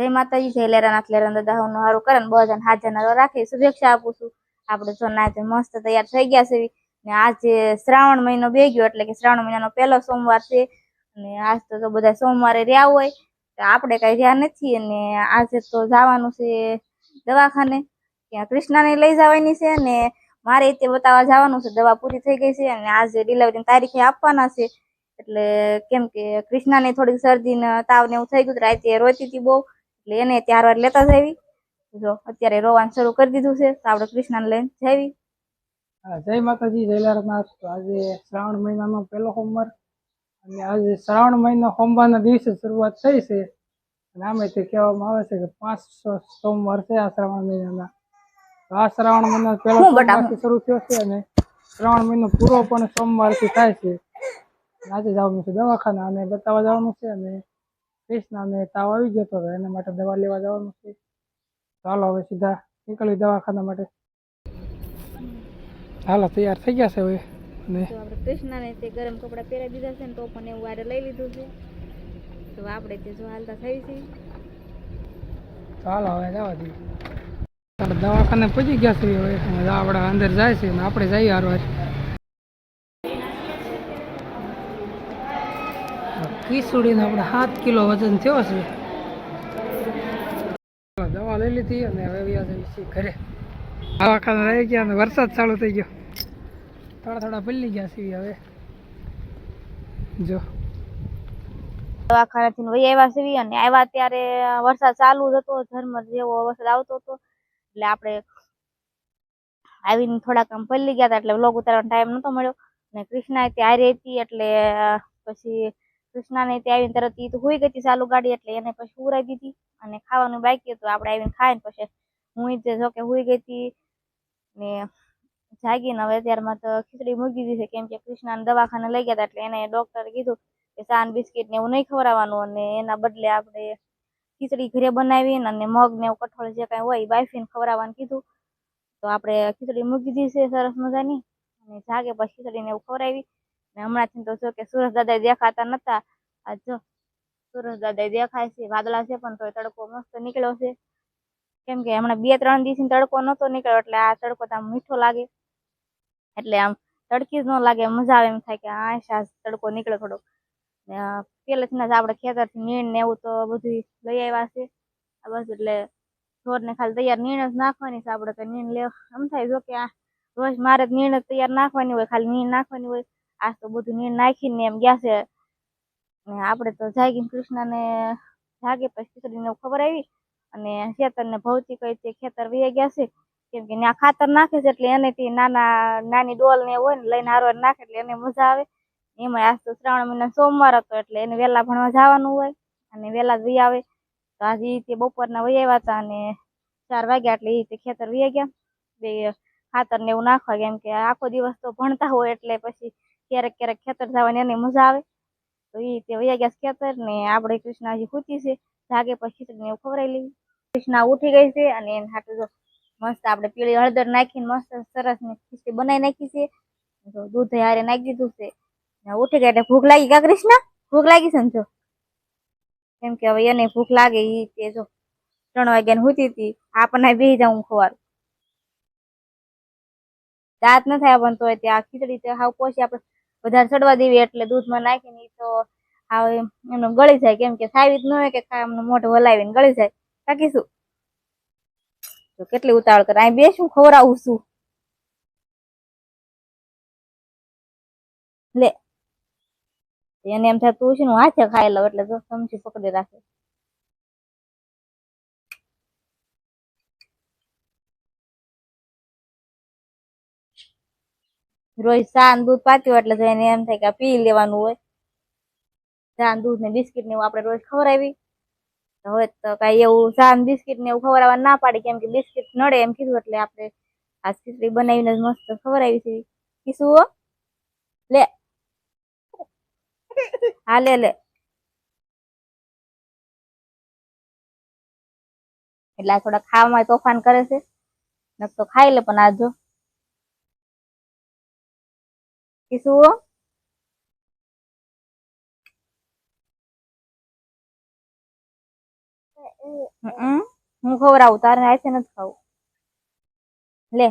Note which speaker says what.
Speaker 1: જય માતાજી, જય લેરાનાથ લેરાન દાદા હું હારું કરે ને બધાને હાજર રાખી શુભેચ્છા આપું છું. આપણે જો નાચે મસ્ત તૈયાર થઈ ગયા છે. ને આજે શ્રાવણ મહિનો બે ગયો એટલે કે શ્રાવણ મહિનાનો પહેલો સોમવાર છે. અને આજ તો બધા સોમવારે રહ્યા હોય. તો આપણે કઈ રહ્યા નથી. અને આજે તો જવાનું છે દવાખાને. ત્યાં કૃષ્ણાને લઈ જવાની છે ને મારે તે બતાવવા જવાનું છે. દવા પૂરી થઈ ગઈ છે અને આજે ડિલિવરીની તારીખે આપવાના છે. એટલે કેમ કે કૃષ્ણાને થોડીક શરદી ને તાવ ને એવું થઈ ગયું રાતે રોતી હતી બહુ. એટલે એને ત્યારવાર લેતા જવી જો અત્યારે રોવાનું શરૂ કરી દીધું છે તો આપણે કૃષ્ણાને લઈને જવી
Speaker 2: જય માતાજી જયલારનાથ તો આજે શ્રાવણ મહિનાનો પહેલો સોમવાર. અને આજે શ્રાવણ મહિનો સોમવારના દિવસે શરૂઆત થઈ છે. અને આમે તે કહેવામાં આવે છે કે પાંચ સોમવાર છે આ શ્રાવણ મહિનાના. તો આ શ્રાવણ મહિના પહેલો સોમવારથી શરૂ થયો છે અને શ્રાવણ મહિનો પૂરો પણ સોમવારથી થાય છે. આજે જવાનું છે દવાખાના અને બતાવવા જવાનું છે અને કૃષ્ણને તાવ આવી ગયો હતો તો એના માટે દવા લેવા જવાનું છે. ચાલો હવે સીધા નીકળી દવાખાના માટે. હાલો તૈયાર થઈ ગયા છે હવે.
Speaker 1: ને આપણે કૃષ્ણાને તે ગરમ કપડાં પહેરાવી દીધા છે ને તો પણ એવું વારે લઈ લીધું છે. તો આપણે તે જો હાલતા થઈ છે.
Speaker 2: ચાલો હવે જવા દઈએ. દવાખાને પહોંચી ગયા છે હવે. આપણે અંદર જાય છે આપણે જઈએ હારો કિસુડીને આપણે સાત કિલો વજન થયો છે. દવા લઈ લીધી અને હવે ઘરે. દવાખાને રહી ગયા અને વરસાદ ચાલુ થઈ ગયો. થોડા થોડા પલ્લી ગયા છીએ હવે. જો.
Speaker 1: દવાખાનાથી વહી આવ્યા સીવી અને આવ્યા ત્યારે વરસાદ ચાલુ જ હતો, ઝરમર જેવો વરસાદ આવતો હતો. એટલે આપણે આવીને થોડાક આમ પલ્લી ગયા હતા એટલે વ્લોગ ઉતારવાનો ટાઈમ નતો મળ્યો. અને કૃષ્ણા ત્યાં રહેતી હતી એટલે પછી કૃષ્ણાને તે આવીને તરત ઈ તો હોઈ ગઈ ચાલુ ગાડી એટલે એને પછી ઉરાઈ દીધી અને ખાવાનું બાકી હતું. આપણે આવીને ખાઈને પછી હું તે જો કે હોઈ ગઈ હતી ને જાગીને હવે ત્યારમાં તો ખીચડી મૂકી દીધી છે. કેમ કે કૃષ્ણાને દવાખાને લઈ ગયા હતા એટલે એને ડોક્ટરે કીધું કે ચા બિસ્કિટ ને એવું નહીં ખવડાવવાનું અને એના બદલે આપણે ખીચડી ઘરે બનાવીને અને મગ ને કઠોળ જે કાંઈ હોય એ બાફીને ખવડાવવાનું કીધું. તો આપણે ખીચડી મૂકી દીધી છે સરસ મજાની અને જાગે પછી ખીચડીને એવું ખવડાવી. ને હમણાંથી તો જો કે સુરજ દાદા દેખાતા નતા. આ જો, સુરજ દાદા દેખાય છે, વાદળા છે પણ તોય તડકો મસ્ત નીકળ્યો છે. કેમ કે હમણાં બે ત્રણ દિવસ તડકો નતો નીકળ્યો, એટલે આ તડકો તો આમ મીઠો લાગે. એટલે આમ તડકી જ ન લાગે, મજા આવે એમ થાય કે આ શાસ તડકો નીકળે થોડો પેલેથી જ આપણે ખેતરથી નીણ ને એવું તો બધું લઈ આવ્યા છે. આ બસ એટલે ઢોરને ખાલી તૈયાર નીણ જ નાખવાની છે આપણે તો નીણ લેવા એમ થાય જો કે આ રોજ મારે નીણ તૈયાર નાખવાની હોય, ખાલી નીણ નાખવાની હોય. આજ તો બધું નાખીને એમ ગયા છે. ને આપણે તો જાગીને કૃષ્ણને જાગે પછી ખીચડીને ખબર આવી. અને ખેતરને ભૌતિક તે ખેતર વહી ગયા છે. કેમ કે ત્યાં ખાતર નાખે છે એટલે એને તે નાના, નાની ડોલ ને હોય ને લઈને હારવાર નાખે એટલે એને મજા આવે. એમાં આજ તો શ્રાવણ મહિના સોમવાર હતો એટલે એને વહેલા ભણવા જવાનું હોય અને વહેલા જ આવે. તો આજે તે બપોરના વહી આવ્યા હતા અને ચાર વાગ્યા એટલે એ તે ખેતર વહી ગયા. બે ખાતર ને એવું નાખવા કેમ કે આખો દિવસ તો ભણતા હોય એટલે પછી ક્યારેક ક્યારેક ખેતર જવાની એને મજા આવે. તો એ તે વૈયા ગયા ખેતર ને આપણે કૃષ્ણ હજી ખૂતી છે. જાગે પછી ખીચડી એવું ખવડાવી લેવી. કૃષ્ણા ઉઠી ગઈ છે અને એને હાટું જો મસ્ત આપણે પીળી હળદર નાખીને મસ્ત સરસ ને ખીચડી બનાવી નાખી છે. જો દૂધ હારે નાખી દીધું છે. ઉઠી ગયા એટલે ભૂખ લાગી કા કૃષ્ણા? ભૂખ લાગી છે ને જો? કેમ કે હવે એને ભૂખ લાગે એ તે જો ત્રણ વાગ્યાની હોતી હતી. આપણને બેસી જાઉં ખવાર. દાંત ન થાય પણ તોય ત્યાં ખીચડી તે હાવ પોસી આપણે વધારે ચડવા દેવી એટલે દૂધમાં નાખીને તો હાવ એમ ગળી જાય. કેમ કે સાવી જ ન હોય કે એમનું મોઢું હલાવીને ગળી જાય. બાકી શું તો કેટલી ઉતાવળ કરે. અહીં બેસું, ખવડાવું છું. લે. એને એમ થાય તું છે હું હાથે ખાઈ લઉં એટલે જો ચમચી પકડી રાખે. રોજ સાન દૂધ પાક્યું એટલે એને એમ થાય કે પી લેવાનું હોય. સાન દૂધ ને બિસ્કિટ ને એવું આપણે રોજ ખવડાવી. હવે તો કઈ એવું ચા ને બિસ્કિટ ને એવું ખવડાવવા ના પાડી કેમ કે બિસ્કિટ નડે એમ કીધું એટલે આપણે આ ખીચડી બનાવીને મસ્ત ખવડાવી છે. કીશું લે. હા, લે લે. એટલે આ થોડા ખાવામાં તોફાન કરે છે. નક તો ખાઈ લે પણ આ જો. કીશું હો ખવડાવું તારે હાથે નથી ખાવું લે